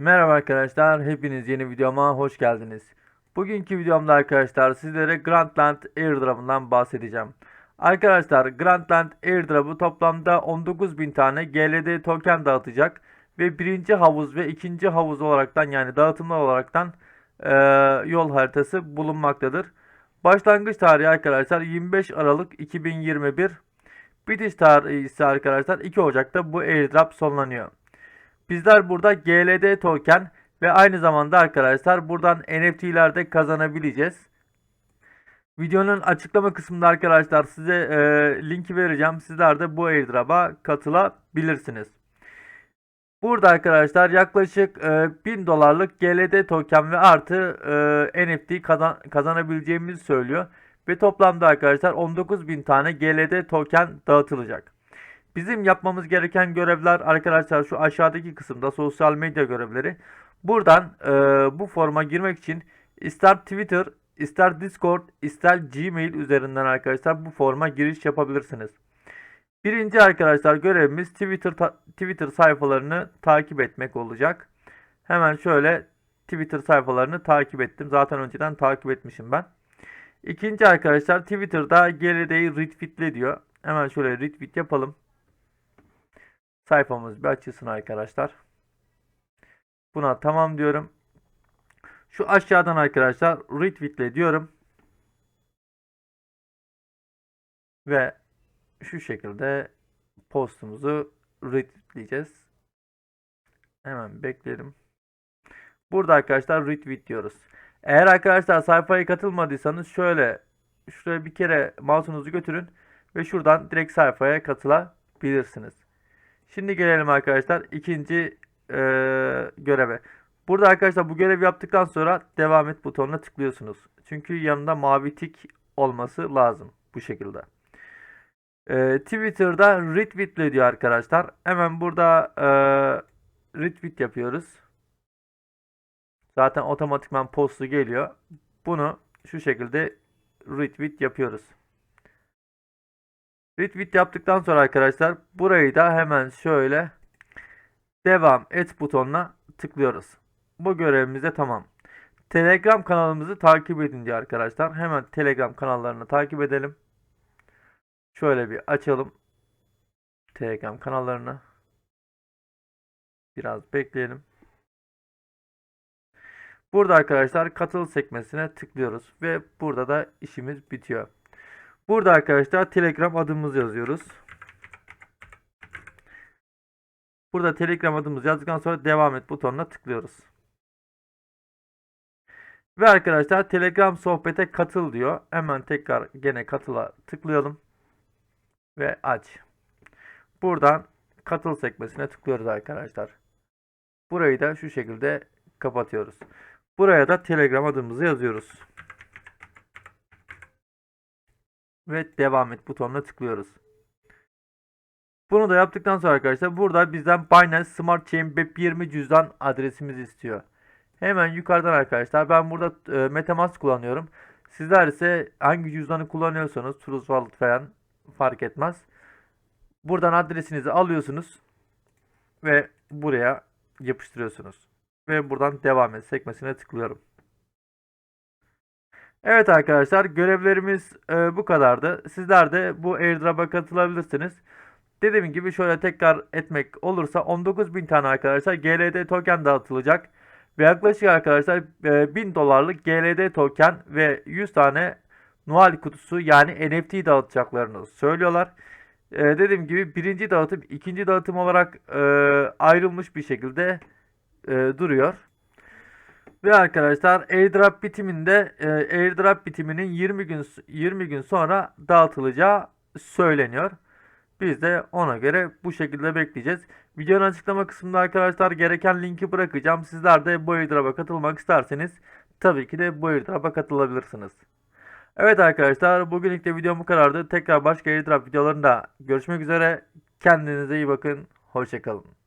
Merhaba arkadaşlar, hepiniz yeni videoma hoş geldiniz. Bugünkü videomda arkadaşlar sizlere Grandland Airdrop'undan bahsedeceğim. Arkadaşlar Grandland Airdrop'u toplamda 19.000 tane GLD token dağıtacak ve birinci havuz ve ikinci havuz olaraktan yani dağıtımlar olaraktan eee, yol haritası bulunmaktadır. Başlangıç tarihi arkadaşlar 25 Aralık 2021. Bitiş tarihi ise arkadaşlar 2 Ocak'ta bu airdrop sonlanıyor. Bizler burada GLD token ve aynı zamanda arkadaşlar buradan NFT'ler de kazanabileceğiz. Videonun açıklama kısmında arkadaşlar size e, linki vereceğim. Sizler de bu airdrop'a katılabilirsiniz. Burada arkadaşlar yaklaşık e, 1000 dolarlık GLD token ve artı e, NFT kazan, kazanabileceğimizi söylüyor. Ve toplamda arkadaşlar 19.000 tane GLD token dağıtılacak. Bizim yapmamız gereken görevler arkadaşlar şu aşağıdaki kısımda sosyal medya görevleri. Buradan e, bu forma girmek için ister Twitter, ister Discord, ister Gmail üzerinden arkadaşlar bu forma giriş yapabilirsiniz. Birinci arkadaşlar görevimiz Twitter Twitter sayfalarını takip etmek olacak. Hemen şöyle Twitter sayfalarını takip ettim. Zaten önceden takip etmişim ben. İkinci arkadaşlar Twitter'da GLD'yi retweetle diyor. Hemen şöyle retweet yapalım. Sayfamız bir açılsın arkadaşlar. Buna tamam diyorum. Şu aşağıdan arkadaşlar retweetle diyorum. Ve şu şekilde postumuzu retweetleyeceğiz. Hemen bekleyelim. Burada arkadaşlar retweet diyoruz. Eğer arkadaşlar sayfaya katılmadıysanız şöyle şuraya bir kere mouse'unuzu götürün ve şuradan direkt sayfaya katılabilirsiniz. Şimdi gelelim arkadaşlar ikinci eee, göreve. Burada arkadaşlar bu görevi yaptıktan sonra devam et butonuna tıklıyorsunuz. Çünkü yanında mavi tik olması lazım bu şekilde. Eee, Twitter'da retweetle diyor arkadaşlar. Hemen burada eee retweet yapıyoruz. Zaten otomatikman postu geliyor. Bunu şu şekilde retweet yapıyoruz. Retweet yaptıktan sonra arkadaşlar burayı da hemen şöyle devam et butonuna tıklıyoruz. Bu görevimiz de tamam. Telegram kanalımızı takip edin diyor arkadaşlar. Hemen Telegram kanallarını takip edelim. Şöyle bir açalım. Telegram kanallarını. Biraz bekleyelim. Burada arkadaşlar katıl sekmesine tıklıyoruz ve burada da işimiz bitiyor. Burada arkadaşlar Telegram adımızı yazıyoruz. Burada Telegram adımızı yazdıktan sonra devam et butonuna tıklıyoruz. Ve arkadaşlar Telegram sohbete katıl diyor. Hemen tekrar gene katıla tıklayalım. Ve aç. Buradan katıl sekmesine tıklıyoruz arkadaşlar. Burayı da şu şekilde kapatıyoruz. Buraya da Telegram adımızı yazıyoruz. Ve devam et butonuna tıklıyoruz. Bunu da yaptıktan sonra arkadaşlar burada bizden Binance Smart Chain BEP20 cüzdan adresimizi istiyor. Hemen yukarıdan arkadaşlar ben burada e, Metamask kullanıyorum. Sizler ise hangi cüzdanı kullanıyorsanız True Wallet falan fark etmez. Buradan adresinizi alıyorsunuz ve buraya yapıştırıyorsunuz. Ve buradan devam et sekmesine tıklıyorum. Evet arkadaşlar görevlerimiz e, bu kadardı. Sizler de bu airdrop'a katılabilirsiniz. Dediğim gibi şöyle tekrar etmek olursa 19.000 tane arkadaşlar GLD token dağıtılacak. Ve yaklaşık arkadaşlar e, 1000 dolarlık GLD token ve 100 tane Noel kutusu yani NFT dağıtacaklarını söylüyorlar. E, dediğim gibi birinci dağıtım ikinci dağıtım olarak e, ayrılmış bir şekilde e, duruyor. Ve arkadaşlar airdrop bitiminde e, airdrop bitiminin 20 gün 20 gün sonra dağıtılacağı söyleniyor. Biz de ona göre bu şekilde bekleyeceğiz. Videonun açıklama kısmında arkadaşlar gereken linki bırakacağım. Sizler de bu airdrop'a katılmak isterseniz tabii ki de bu airdrop'a katılabilirsiniz. Evet arkadaşlar bugünlük de videom bu kadardı. Tekrar başka airdrop videolarında görüşmek üzere. Kendinize iyi bakın. Hoşçakalın.